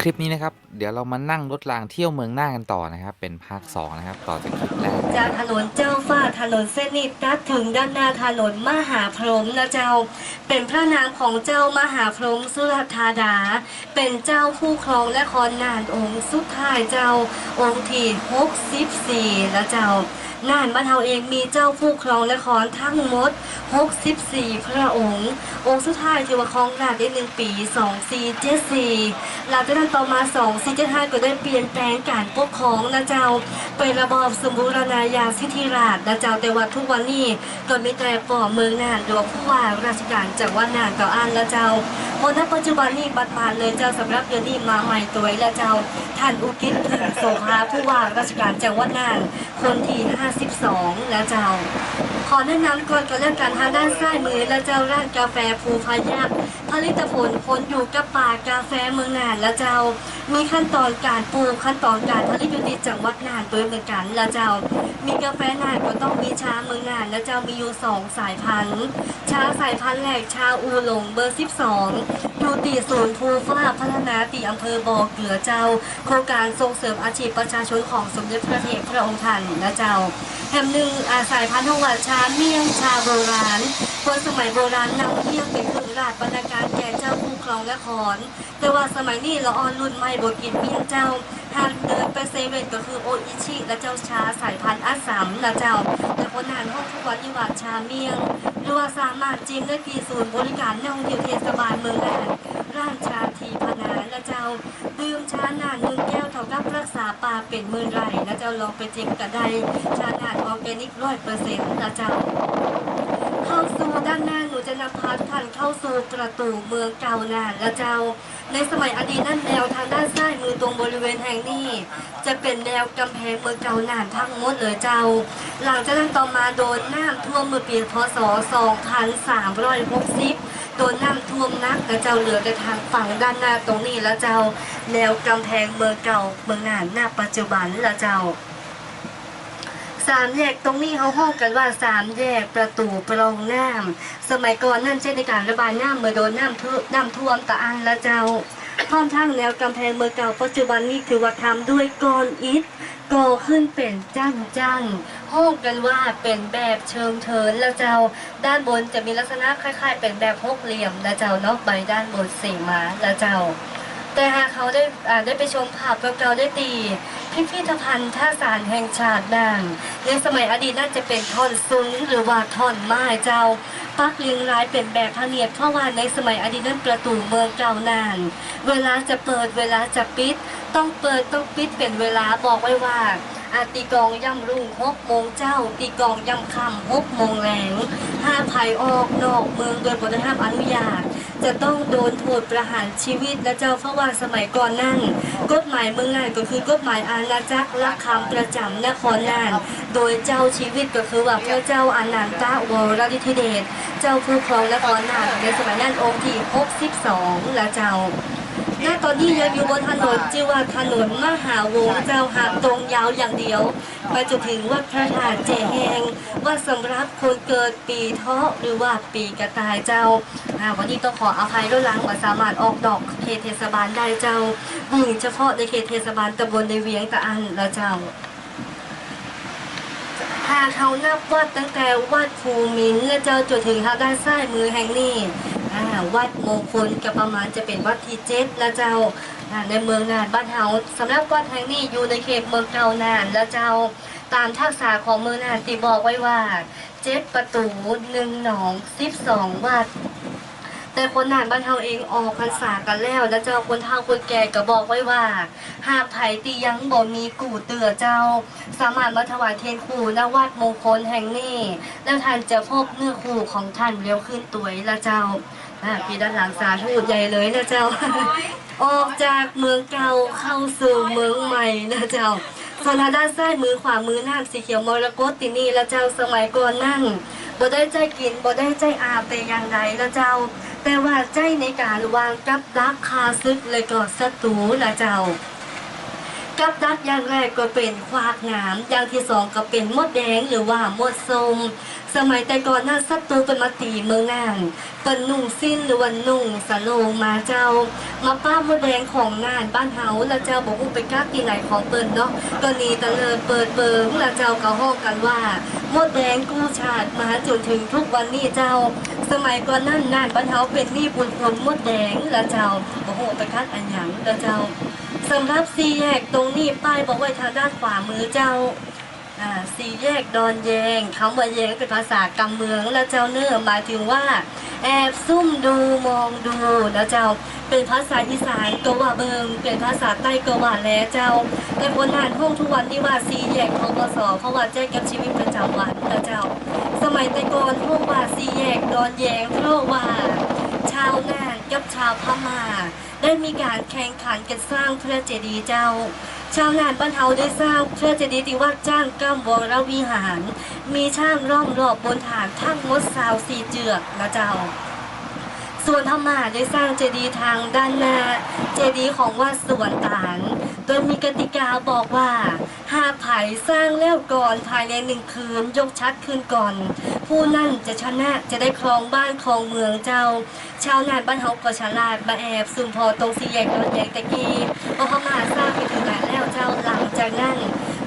คลิปนี้นะครับ เดี๋ยวเรามานั่งรถรางเที่ยวเมืองน่านกันต่อนะครับ เป็นภาค 2 นะครับ ต่อจากคลิปแรกจากถนนเจ้าฟ้าถนนเส้นนี้ตัดถึงด้านหน้าถนนมหาพรหมนะเจ้า เป็นพระนามของเจ้ามหาพรหมสุรธาดา เป็นเจ้าผู้ครองและครนานองค์สุดท้ายเจ้าองค์ที่64นะเจ้า น่านบ้านเฮาเองมีเจ้าผู้ครองและครทั้งหมด 64 พระองค์ องค์สุดท้ายที่ว่าครองราชได้หนึ่งปี 2474 หลังจากนั้นต่อมา 2475 ก็ได้เปลี่ยนแปลงการปกครองนะเจ้าไประบอบสมบูรณาญาสิทธิราชนะเจ้าแต่ว่าทุกวันนี้ก็มีแต่ป่อเมืองน่านหลวงผู้ว่าราชการจังหวัดน่านก็อ่านแล้วเจ้าบนณปัจจุบันนี้บัดบานเลยเจ้าสำหรับเดือนนี้มาใหม่ตัวแล้วเจ้าท่านอุทิศถึงโสภาผู้ว่าราชการจังหวัดน่านคนที่52แล้วเจ้า ขอแนะนำก่อนก็แล้วกันทางด้านซ้ายมือและเจ้าร้านกาแฟภูพายาก ผลิตผลผลอยู่กับป่ากาแฟเมืองน่านและเจ้า มีขั้นตอนการปลูกขั้นตอนการผลิตอยู่ที่จังหวัดน่านตัวเหมือนกันและเจ้า มีกาแฟน่านก็ต้องมีชาเมืองน่านและเจ้ามีอยู่สองสายพันธุ์ ชาสายพันธุ์แรกชาอูหลงเบอร์ 12อยู่ตีศูนย์ภูฟ้าพัฒนาตีอำเภอบ่อเกลือเจ้า โครงการส่งเสริมอาชีพประชาชนของสมเด็จพระเทพพระองค์ท่านและเจ้า แถมหนึ่งอาสายพันธุ์ทว่าชาเมี่ยงชาโบราณ คนสมัยโบราณนำเมี่ยงเป็นเครื่องราชบรรณาการแก่เจ้าผู้ครองและขอน แต่ว่าสมัยนี้เราออนรุ่นใหม่บทกินเมี่ยงเจ้าหากเดินไปเซเว่นก็คือโออิชิ และเจ้าชาสายพันธุ์อาสัมนะเจ้า แต่คนนานห้องทุกวันที่ว่าชาเมี่ยงหรือว่าสามารถจิ้มได้ที่ศูนย์บริการนักท่องเที่ยวเทศบาลเมืองน่านร้านชา นะเจ้า ดื่มชาหนานหนึ่งแก้วเท่ากับรักษาปลาเป็นมื่นไรและเจ้าลองไปจิ้มกันไดชาหนานออร์แกนิกร้อยเปอร์เซ็นต์นะเจ้าเข้าสู่ด้านหน้าหนูจะนำพาทุกท่านเข้าสู่ประตูเมืองเก่านานและเจ้า ในสมัยอดีตนั่นแนวทางด้านซ้ายมือตรงบริเวณแห่งนี้ จะเป็นแนวกำแพงเมืองเก่านานทั้งหมดเลยเจ้า หลังจากนั้นต่อมาโดนน้ำท่วมเมื่อปีพศ 2360 โดนน้ำท่วมนักและเจ้าเหลือแต่ทางฝั่งด้านหน้าตรงนี้แล้วเจ้า แนวกำแพงเมืองเก่าเมืองนานหน้าปัจจุบันแล้วเจ้าสามแยกตรงนี้เขาห้องกันว่าสามแยกประตูปรองน้ำสมัยก่อนนั่นใช้ในการระบายน้ำเมื่อโดนน้ำท่วมน้ำท่วมตะอันและเจ้าพร้อมทั้งแนวกำแพงเมืองเก่าปัจจุบันนี้คือว่าทำด้วยก้อนอิฐก่อขึ้นเป็นจั่นจั่นๆ ห้องกันว่าเป็นแบบเชิงเทินแล้วเจ้าด้านบนจะมีลักษณะคล้าย ๆ เป็นแบบหกเหลี่ยมและเจ้าเนอกใบด้านบนสีมาและเจ้า แต่หากเขาได้อ่าได้ไปชมภาพเก่าได้ตีพิพิธภัณฑ์ท่าสารแห่งชาติน่านในสมัยอดีตน่าจะเป็นท่อนซุ้งหรือว่าท่อนไม้เจ้าปักเรียงรายเป็นแบบพะเนียดเพราะว่าในสมัยอดีตนั้นประตูเมืองเก่านาน เวลาจะเปิดเวลาจะปิด ต้องเปิดต้องปิดเป็นเวลาบอกไว้ว่า อาตีกองย่ำรุ่งหกโมงเจ้า ตีกองย่ำค่ำหกโมงแรงห้ามไผ่ออกนอกเมืองโดยบริห้ามอนุญาต จะต้องโดนโทษประหารชีวิตนะเจ้าเพราะว่าสมัยก่อนนั่นกฎหมายเมืองน่านก็คือกฎหมายอาณาจักรละคำประจำนครน่าน โดยเจ้าชีวิตก็คือว่าพระเจ้าอานันตะวรฤทธิเดชเจ้าผู้ครองนครน่านในสมัยนั้นองค์ที่ 62 ละเจ้า หน้าตอนนี้ยังอยู่บนถนนชื่อว่าถนนมหาวงศ์เจ้าหากตรงยาวอย่างเดียว ไปจนถึงวัดพระธาตุเจแหงว่าสำหรับคนเกิดปีเทาะหรือว่าปีกระต่ายเจ้าวันนี้ต้องขออภัยด้วยล้างว่าสามารถออกดอกเขตเทศบาลได้เจ้าบุญเฉพาะในเขตเทศบาลตำบลในเวียงตะอันละเจ้าหากเขานับวัดตั้งแต่วัดภูมินและเจ้าจนถึงทางด้านซ้ายมือแห่งนี้ อ่าวัดมงคลก็ประมาณจะเป็นวัดที่เจ็ดและเจ้าอ่าในเมืองนานบ้านเฮาสำหรับวัดแห่งนี้อยู่ในเขตเมืองเก่านานและเจ้าตามทักษะของเมืองนานที่บอกไว้ว่าเจ็ดประตูหนึ่งหนองสิบสองวัดแต่คนนานบ้านเฮาเองออกพรรษากันแล้วแล้วเจ้าคนเฒ่าคนแก่ก็บอกไว้ว่า หากไผตียังบ่มีกู่เตือเจ้า สามารถมาถวายเทียนคู่ณวัดมงคลแห่งนี้ แล้วท่านจะพบเนื้อคู่ของท่านเร็วขึ้นตัวยละเจ้า อ่าพี่ด้านหลังสาธุใหญ่เลยนะเจ้า ออกจากเมืองเก่าเข้าสู่เมืองใหม่นะเจ้าส่วนทางด้านซ้ายมือขวามือน้ำสีเขียวมรกตที่นี่ละเจ้าสมัยก่อนนั่งบ่ได้ใจกินบ่ได้ใจอาบแต่อย่างใดละเจ้า แต่ว่าใจในการวางกับดักคาซึกเลยก็ศัตรูละเจ้า กับดักอย่างแรกก็เป็นควากงามอย่างที่สองก็เป็นมดแดงหรือว่ามดส้มสมัยแต่ก่อนน้าศัตรูเป็นมาตีเมืองนานเป็นนุ่งสิ้นหรือวันนุ่งสโลงมาเจ้า มาป้ามดแดงของงานบ้านเฮาแล้วเจ้าบอกว่าไปกล้าตีไหนของเปิ้นเนาะก็นีตะเลิดเปิดเบิงแล้วเจ้าก็ห้องกันว่ามดแดงกู้ชาติมาจนถึงทุกวันนี้เจ้า สมัยก่อนนั่นนานบ้านเฮาเป็นหนี่บุญพรมมดแดงแล้วเจ้าโอ้โหไปคัดอันหยังแล้วเจ้า สำหรับสี่แยกตรงนี้ป้ายบอกไว้ทางด้านขวามือเจ้าสี่แยกดอนแยงคำว่าแยงเป็นภาษากำเมืองแล้วเจ้าเนื้อหมายถึงว่า แอบซุ่มดูมองดูแล้วเจ้า เป็นภาษาอีสานก็ว่าเบิงเป็นภาษาใต้ก็ว่าแลเจ้า แต่คนอ่านห้องทุกวันนี่ว่าสี่แยกพกสเพราะว่าแจ้งกับชีวิตประจำวันแล้วเจ้า สมัยแต่ก่อนห้องว่าสี่แยกดอนแยงเพราะว่า ชาวนากับชาวพม่าได้มีการแข่งขันกันสร้างพระเจดีย์เจ้า ชาวนานบ้านเฮาได้สร้างพระเจดีย์ที่วัดจ้างก้ามวรวิหาร มีช่างร่อมรอบบนฐานทั้งหมดสาวสีเจือกนะเจ้า ส่วนพม่าได้สร้างเจดีย์ทางด้านหน้าเจดีย์ของวัดสวนตาน โดยมีกติกาบอกว่า หากไผ่สร้างแล้วก่อนภายในหนึ่งคืนยกชัดขึ้นก่อน ผู้นั่นจะชนะจะได้ครองบ้านครองเมืองเจ้า ชาวนานบ้านเฮาก็ฉลาดมาแอบซุ่มพอตรงสี่แยกโดนแยกตะกี้พราะพม่าสร้างไปถึงไหนแล้วเจ้าหลังจากนั้น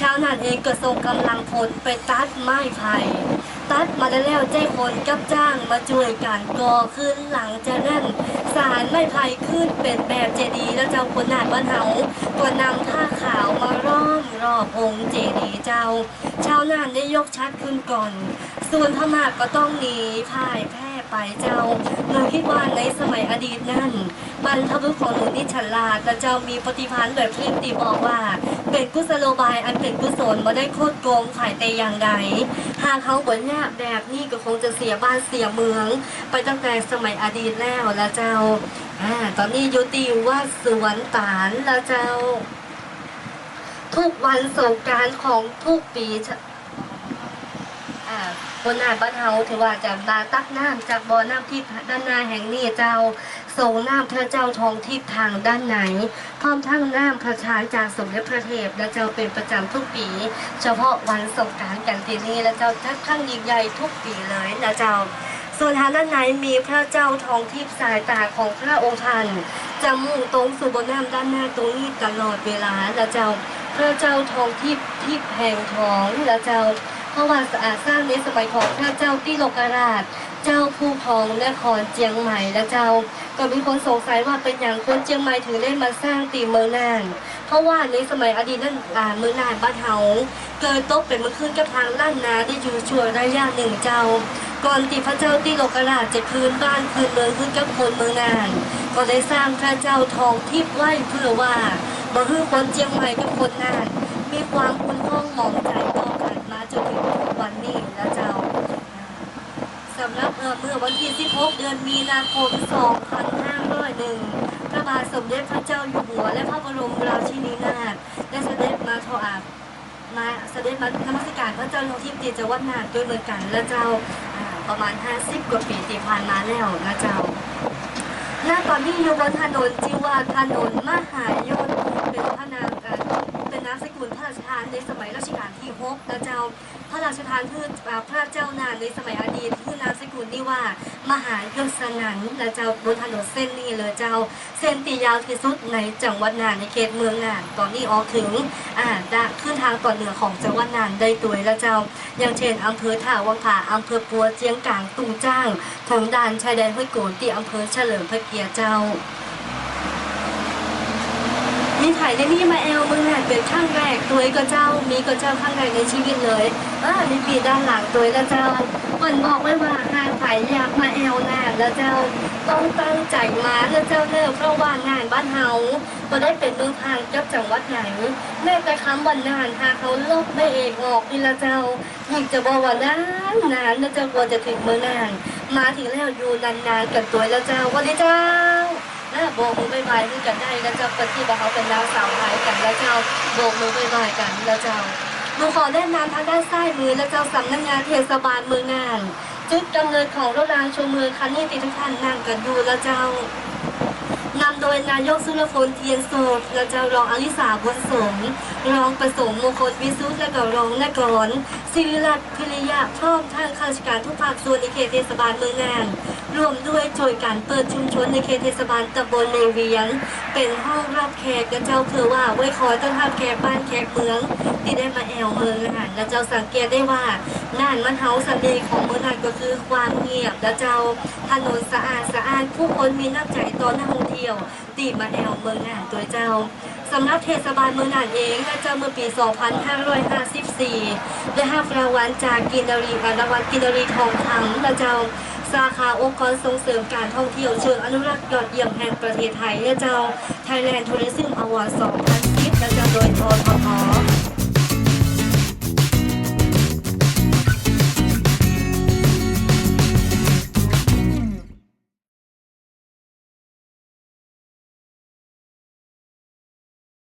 ชาวนานเองก็ส่งกำลังพลไปตัดไม้ไผ่ัดมาได้แล้วใจคนกับจ้างมาช่วยกันก่อขึ้นหลังจากนั้นสารไม้ไผ่ขึ้นเป็นแบบเจดีย์แล้วเจ้าคนหนาดบ้านเฮาก็นำผ้าขาวมาล้อมรอบองค์เจดีย์เจ้า ชาวนานได้ยกชัดขึ้นก่อน ส่วนพม่าก็ต้องหนีพ่ายแพ้ ไปเจ้าหนูคิดว่าในสมัยอดีตนั่นบรรพบุรุษของหนูนี่ฉลาดและเจ้ามีปฏิพันธ์แบบคลิปตีบอกว่า เป็นกุศโลบายอันเป็นกุศลมาได้โคตรโกงฝ่ายแต่อย่างใดหากเขาบนแยบแบบนี้ก็คงจะเสียบ้านเสียเมือง ไปตั้งแต่สมัยอดีตแล้วละเจ้าอ่าตอนนี้ยุติว่าสวนตาลละเจ้า ทุกวันสงการของทุกปี ชะอ่าบนหน้าบ้านเฮาถือว่าจะมาตักน้ำจากบ่อน้ำที่ด้านหน้าแห่งนี้เจ้าส่งน้ำพระเจ้าทองทิพย์ทางด้านไหน พร้อมทั้งน้ำพระชานจากสมเด็จพระเทพและเจ้าเป็นประจำทุกปี เฉพาะวันสงกรารกันทีนี้และเจ้าจัดครั้งยิ่งใหญ่ทุกปีเลยนะเจ้าส่วนทางด้านในมีพระเจ้าทองทิพย์สายตาของพระองค์ท่านจะมุ่งตรงสู่บนน้ำด้านหน้าตรงนี้ตลอดเวลาและเจ้าพระเจ้าทองทิพย์ทิพย์แห่งทองและเจ้า พราะว่าสะอาดสร้างในสมัยของพระเจ้าที่โลกราช เจ้าผู้ครองนครเจียงใหม่และเจ้า ก็มีคนสงสัยว่าเป็นอย่างคนเจียงใหม่ถึงได้มาสร้างตีเมืองนานเพราะว่าในสมัยอดีตนั้นอ่าเมืองนานบ้านเฮาเกิดตกเป็นเมืองขึ้นกับทางล้านนาได้อยู่ชั่วระยะหนึ่งเจ้า ก่อนที่พระเจ้าที่โลกราชจะคืนบ้านคืนเมืองขึ้นกับคนเมืองนานก็ได้สร้างพระเจ้าทองทิพย์ไว้เพื่อว่าบ่ฮือคนเจียงใหม่กับคนนาน มีความคุ้นข้องหมองใจต่อกันมาจนถึงทุกวันนี้นะเจ้า สำหรับเอ่อเมื่อ วันที่ 16 เดือนมีนาคม 2501 พระบาทสมเด็จพระเจ้าอยู่หัว และพระบรมราชินีนาถได้เสด็จมาถวายมาเสด็จมานมัสการพระเจ้าทองทิพย์ตีจังหวัดนาด้วยเหมือนกันและเจ้าประมาณ 50 กว่าปีที่ผ่านมาแล้วนะเจ้าหน้าตอนนี้อยู่บนถนนจิวาถนนมหายนเป็นพระนามกันเป็นน้ำสกุลพระราชทานในสมัยรัชกาลที่6นะเจ้า พระราชทานคือพระเจ้านานในสมัยอดีต นามสกุลนี่ว่า มหายศนันนะเจ้าบนถนนเส้นนี้เลยเจ้าเส้นตียาวที่สุดในจังหวัดน่านในเขตเมืองน่านตอนนี้ออกถึงอ่าด้านขึ้นทางตอนเหนือของจังหวัดน่านได้ตัวแล้วเจ้า อย่างเช่นอำเภอท่าวังผาอำเภอปัวเจียงกางตุงจ้างถึงด่านชายแดนห้วยโกนที่อำเภอเฉลิมพระเกียรติเจ้า มีถ่ายในนี่มาแอลมืองน่าเป็นข้างแรกตัวก็เจ้า มีก็เจ้าข้างแรกในชีวิตเลยอ่ามีปีด้านหลังตัวแล้เจ้ามันบอกไว้ว่าหากถ่ายอยากมาแอลน่านแล้วเจ้าต้องตั้งใจมาแล้วเจ้าเนอะเพราะว่างานบ้านเฮาก็ได้เป็นเมืองทางเจ้าจังหวัดไหนแม้แต่คำวันนานหาเขาลบไม่เอกออกนี่ละเจ้ายิ่งจะบอกว่านานนานแล้วเจ้ากลัวจะถึงเมืองนานมาถึงแล้วอยู่นานๆกันตัวแล้วเจ้าวันนี้เจ้า นะโบกมือบ๊ายบายคือกันได้แล้วเจ้าเปิดที่บอกเขาเป็นดาวสาวไทยกันแล้วเจ้าโบกมือบ๊ายบายกันแล้วเจ้าหนูขอแนะนำทางด้านซ้ายมือแล้วเจ้าสำนักงานเทศบาลเมืองน่านจุดกำเนิดของรถรางชูมือคันนี้ติดทุกท่านนั่งกันดูแล้วเจ้าำโดยนายกสุรพลเทียนโศกและเจ้ารองอลิสาบุญสมรองประสงค์มงคลวิสุทธ์และก็รองนกรศิริรัตน์พิริยะพร้อมทางข้าราชการทุกภาคส่วนในเขตเทศบาลเมืองน่านรวมด้วยโดยการเปิดชุมชนในเขตเทศบาลตำบลเลเวียง เป็นห้องรับแขกและเจ้าเพื่อว่าไว้คอยต้อนรับแขกบ้านแขกเมืองที่ได้มาแอวเมืองนะคะและเจ้าสังเกตได้ว่าน่านมันเฮาสันเดย์ของเมืองน่านก็คือความเงียบและเจ้าถนนสะอาดสะอาดผู้คนมีน้ำใจต่อนักท่องเที่ยวตีมาแอวเมืองน่านตัวเจ้าสำนักเทศบาลเมืองน่านเองและเจ้าเมื่อปี 2554 ได้รับรางวัลจากกินรีรางวัลกินรีทองคำและเจ้าสาขาองค์กรส่งเสริมการท่องเที่ยวเชิงอนุรักษ์ยอดเยี่ยมแห่งประเทศไทยและเจ้า Thailand Tourism Award 2010และเจ้าโดยททท